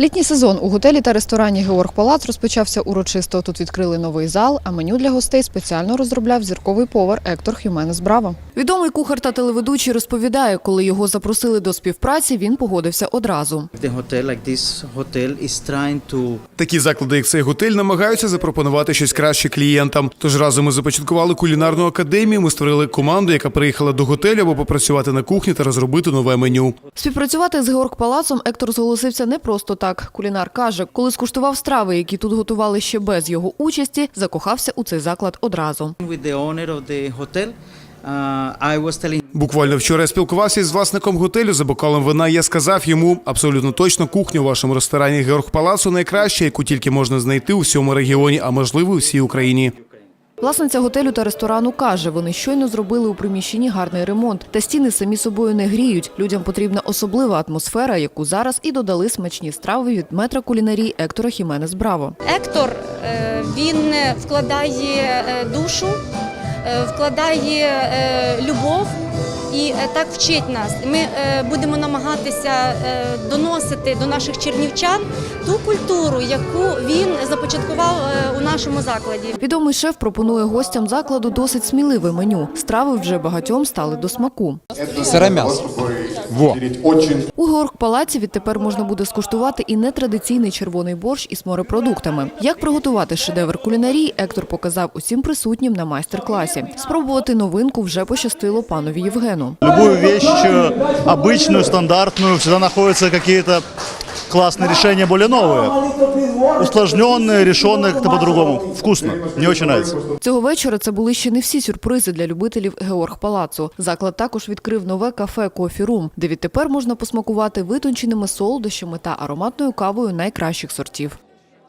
Літній сезон у готелі та ресторані Георг Палац розпочався урочисто. Тут відкрили новий зал, а меню для гостей спеціально розробляв зірковий повар Ектор Хюменес Браво. Відомий кухар та телеведучий розповідає, коли його запросили до співпраці, він погодився одразу. Такі заклади, як цей готель, намагаються запропонувати щось краще клієнтам. Тож разом ми започаткували кулінарну академію. Ми створили команду, яка приїхала до готелю, аби попрацювати на кухні та розробити нове меню. Співпрацювати з Георг Палацом Ектор зголосився не просто так. Кулінар каже, коли скуштував страви, які тут готували ще без його участі, закохався у цей заклад одразу. Uh, Буквально вчора я спілкувався із власником готелю за бокалом вина. Я сказав йому абсолютно точно кухня у вашому ресторані Георг Палацу найкраща, яку тільки можна знайти у всьому регіоні, а можливо у всій Україні. Власниця готелю та ресторану каже, вони щойно зробили у приміщенні гарний ремонт. Та стіни самі собою не гріють. Людям потрібна особлива атмосфера, яку зараз і додали смачні страви від метра кулінарії Ектора Хіменес Браво. Ектор е, він вкладає е, душу, е, вкладає е, любов і е, так вчить нас. Ми е, будемо намагатися е, доносити до наших чернівчан ту культуру, яку він започаткував у нашому закладі. Відомий шеф пропонує гостям закладу досить сміливе меню. Страви вже багатьом стали до смаку. Сире м'ясо. Во. У Георг Палаці відтепер можна буде скуштувати і нетрадиційний червоний борщ із морепродуктами. Як приготувати шедевр кулінарії, Ектор показав усім присутнім на майстер-класі. Спробувати новинку вже пощастило панові Євгену Любую вещь, э, обычную, стандартную, всегда находятся какие-то классные решения, более новые. Усложненные, решенные как-то по-другому. Вкусно. Мне очень нравится. Цього вечора це були ще не всі сюрпризи для любителів Георг Палацу. Заклад також відкрив нове кафе Кофі Рум, де відтепер можна посмакувати витонченими солодощами та ароматною кавою найкращих сортів.